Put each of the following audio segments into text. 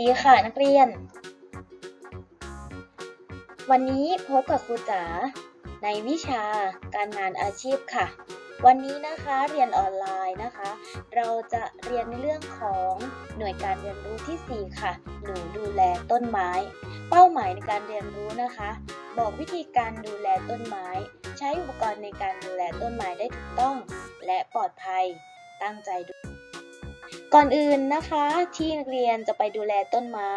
ดีค่ะนักเรียน วันนี้พบกับครูจ๋าในวิชาการงานอาชีพค่ะ วันนี้นะคะเรียนออนไลน์นะคะ เราจะเรียนในเรื่องของหน่วยการเรียนรู้ที่ 4 ค่ะหนูดูแลต้นไม้ เป้าหมายในการเรียนรู้นะคะ บอกวิธีการดูแลต้นไม้ ใช้อุปกรณ์ในการดูแลต้นไม้ได้ถูกต้อง และปลอดภัยตั้งใจดู ก่อนอื่นนะคะที่นักเรียนจะไปดูแลต้นไม้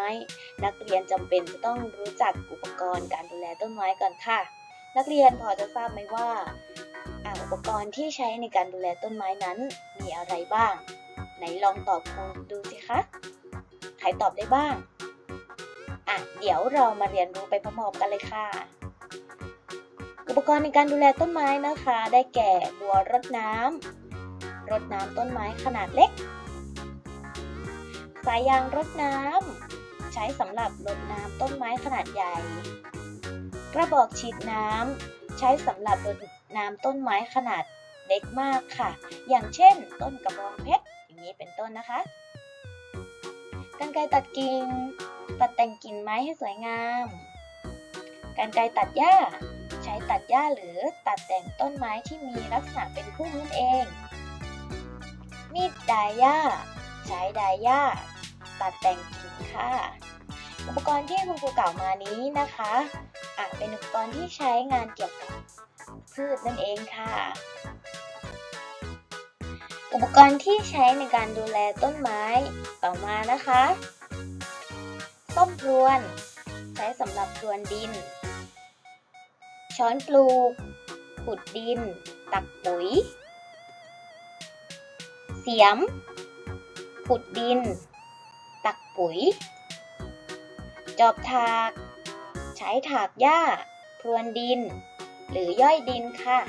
นักเรียนจำเป็นจะต้องรู้จักอุปกรณ์การดูแลต้นไม้ก่อนค่ะ นักเรียนพอจะทราบไหมว่าอ่าอุปกรณ์ที่ใช้ในการดูแลต้นไม้นั้นมีอะไรบ้าง ไหนลองตอบครูดูสิคะใครตอบได้บ้างอะเดี๋ยวเรามาเรียนรู้ไปพร้อมๆกันเลยค่ะ อุปกรณ์ในการดูแลต้นไม้นะคะ ได้แก่บัวรดน้ำรดน้ำต้นไม้ขนาดเล็ก สายยางรดน้ำ ใช้สำหรับรดน้ำต้นไม้ขนาดใหญ่ กระบอกฉีดน้ำ ใช้สำหรับรดน้ำต้นไม้ขนาดเล็กมากค่ะ อย่างเช่น ต้นกระบองเพชรอย่างนี้เป็นต้นนะคะกรรไกตัดกิ่ง ตัดแต่งกิ่งไม้ให้สวยงามกรรไกตัดหญ้า ใช้ตัดหญ้าหรือตัดแต่งต้นไม้ที่มีลักษณะเป็นพุ่มนั่นเอง มีดดายหญ้า ใช้ดายหญ้า ตัดแต่งกิ่งค่ะ อุปกรณ์ที่คุณครูกล่าวมานี้นะคะอาจเป็นอุปกรณ์ที่ใช้งานเกี่ยวกับพืชนั่นเองค่ะ อุปกรณ์ที่ใช้ในการดูแลต้นไม้ต่อมานะคะส้มพรวน ใช้สำหรับพรวนดิน ช้อนปลูกขุดดิน ตักปุ๋ย เสียมขุดดิน ปุ๋ย จอบถาก ใช้ถากหญ้า พรวนดิน หรือย่อยดินค่ะ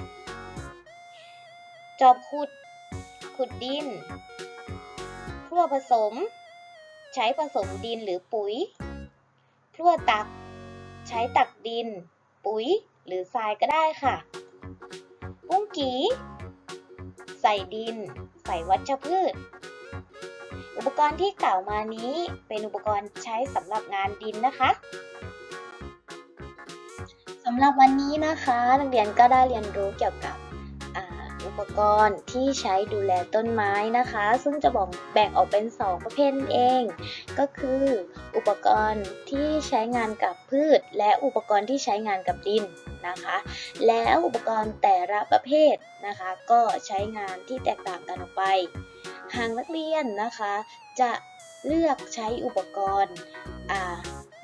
จอบขุด ขุดดินพั่วผสม ใช้ผสมดินหรือปุ๋ยพั่วตัก ใช้ตักดิน ปุ๋ย หรือทรายก็ได้ค่ะ ปุ้งกี ใส่ดิน ใส่วัชพืช อุปกรณ์ที่กล่าวมานี้เป็นอุปกรณ์ใช้สำหรับงานดินนะคะสำหรับวันนี้นะคะนักเรียนก็ได้เรียนรู้เกี่ยวกับอุปกรณ์ที่ใช้ดูแลต้นไม้นะคะ ซึ่งจะบอกแบ่งออกเป็น 2 ประเภทเอง ก็คือ อุปกรณ์ที่ใช้งานกับพืช และอุปกรณ์ที่ใช้งานกับดินนะคะ แล้วอุปกรณ์แต่ละประเภทนะคะ ก็ใช้งานที่แตกต่างกันออกไป หากนักเรียนนะคะ จะเลือกใช้อุปกรณ์อ่า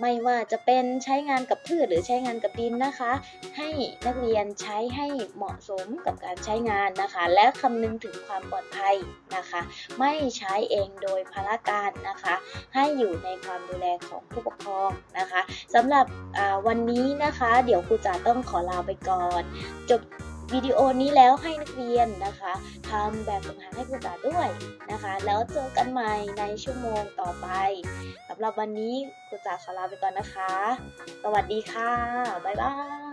ไม่ว่าจะเป็นใช้งานกับพืชหรือใช้งานกับดินนะคะ ให้นักเรียนใช้ให้เหมาะสมกับการใช้งานนะคะ และคำนึงถึงความปลอดภัยนะคะ ไม่ใช้เองโดยพละการนะคะ ให้อยู่ในความดูแลของผู้ปกครองนะคะสำหรับวันนี้นะคะ เดี๋ยวครูจ๋าต้องขอลาไปก่อน จบ วิดีโอนี้แล้วให้นักเรียนนะคะทำแบบฝึกหัดให้ครูจ๋าด้วยนะคะ แล้วเจอกันใหม่ในชั่วโมงต่อไปสำหรับวันนี้ครูจ๋าขอลาไปก่อนนะคะ สวัสดีค่ะ บ๊ายบาย